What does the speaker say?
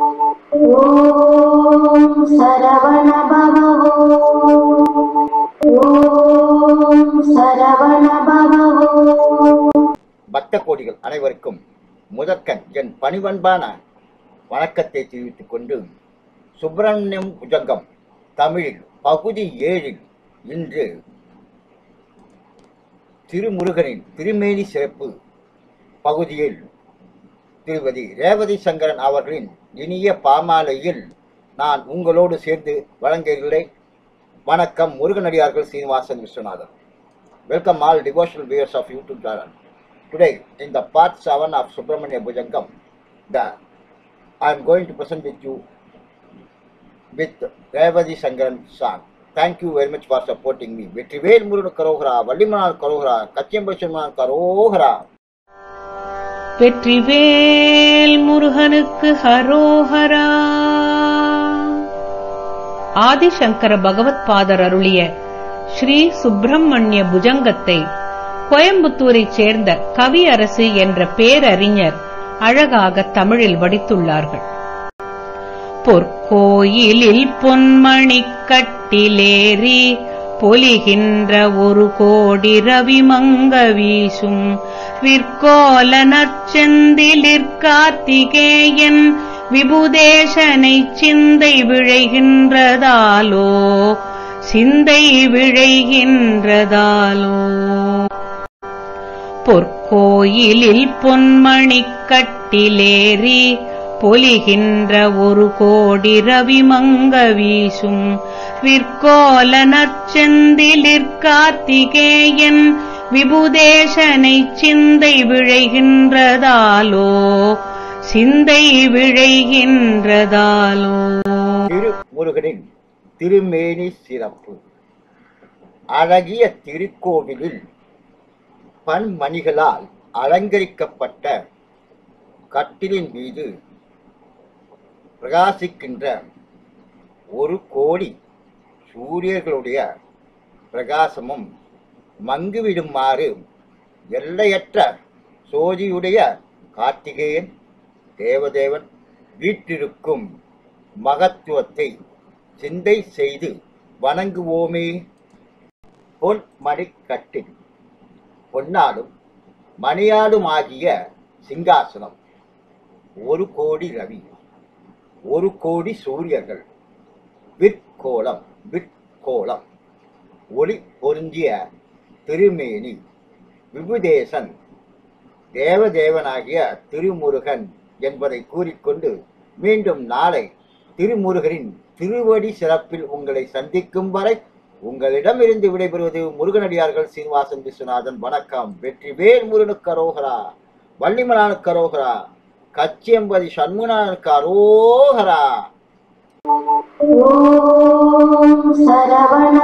ஓம் பக்த கோடிகள் அனைவருக்கும் முதற்கண் என் பணிவன்பான வணக்கத்தை தெரிவித்துக் கொண்டு சுப்பிரமணியம் புஜங்கம் தமிழில் பகுதி ஏழில் இன்று திருமுருகனின் திருமேனி சிறப்பு பகுதியில் திருமதி ரேவதி சங்கரன் அவர்களின் இனிய பாமாலையில் நான் உங்களோடு சேர்ந்து வழங்குகிறேன் வணக்கம் முருகனடியார்கள் Srinivasan Viswanathan welcome all devotional viewers of YouTube channel today in the part seven of Subramanya Bhujangam the I am going to present with you with Revathi Sankaran song thank you very much for supporting me Vetrivel Murugan கரோகரா வள்ளிமனால் கரோகரா கச்சியம்பேஸ்வரனால் கரோகரா வெற்றிவேல் முருகனுக்கு ஹரோஹரா. ஆதிசங்கர பகவத் father அருளிய ஸ்ரீ சுப்பிரமணிய புஜங்கத்தை கோயம்புத்தூரைச் சேர்ந்த கவி அரசு என்ற பேரறிஞர் அழகாக தமிழில் வடித்துள்ளார்கள். பொற்கோயிலில் பொன்மணி கட்டிலேறி பொலிகின்ற ஒரு கோடி ரவி மங்க வீசும் விற்கோல விபுதேசனைச் சிந்தை விழைகின்றதாலோ? சிந்தை விழைகின்றதாலோ? பொற்கோயிலில் பொன்மணிக் கட்டிலேறி பொலிகின்ற ஒரு கோடி ரவி மங்க வீசும் விற்கோலனற்செந்திலிற்கார்த்திகேயன் விபுதேசனை சிந்தை விழைகின்றதாலோ? சிந்தை விழைகின்றதாலோ? திரு முருகனின் திருமேனி சிறப்பு. அழகிய திருக்கோவிலில் பன்மணிகளால் அலங்கரிக்கப்பட்ட கட்டிலின் மீது பிரகாசிக்கின்ற ஒரு கோடி சூரியர்களுடைய பிரகாசமும் மங்குவிடுமாறு எல்லையற்ற சோதியுடைய கார்த்திகேயன் தேவதேவன் வீற்றிருக்கும் மகத்துவத்தை சிந்தை செய்து வணங்குவோமே. பொன் மணிக்கட்டில் பொன்னாடும் மணியாடுமாகிய சிங்காசனம் ஒரு கோடி ரவி ஒரு கோடி சூரியர்கள் விற்கோளம் விற்கோளம் ஒளி பொருந்திய திருமேனி விபுதேசன். தேவதேவனாகிய திருமுருகன் என்பதை கூறிக்கொண்டு மீண்டும் நாளை திருமுருகனின் திருவடி சிறப்பில் உங்களை சந்திக்கும் வரை உங்களிடம் இருந்து விடைபெறுவது முருகனடியார்கள் சீனிவாசன் விஸ்வநாதன். வணக்கம். வெற்றி வேல் முருகனுக்கு அரோகரா வள்ளிமலானுக்கு அரோகரா கச்சியம்பதி சண்முகனுக்கு அரோகரா ஓம் சரவண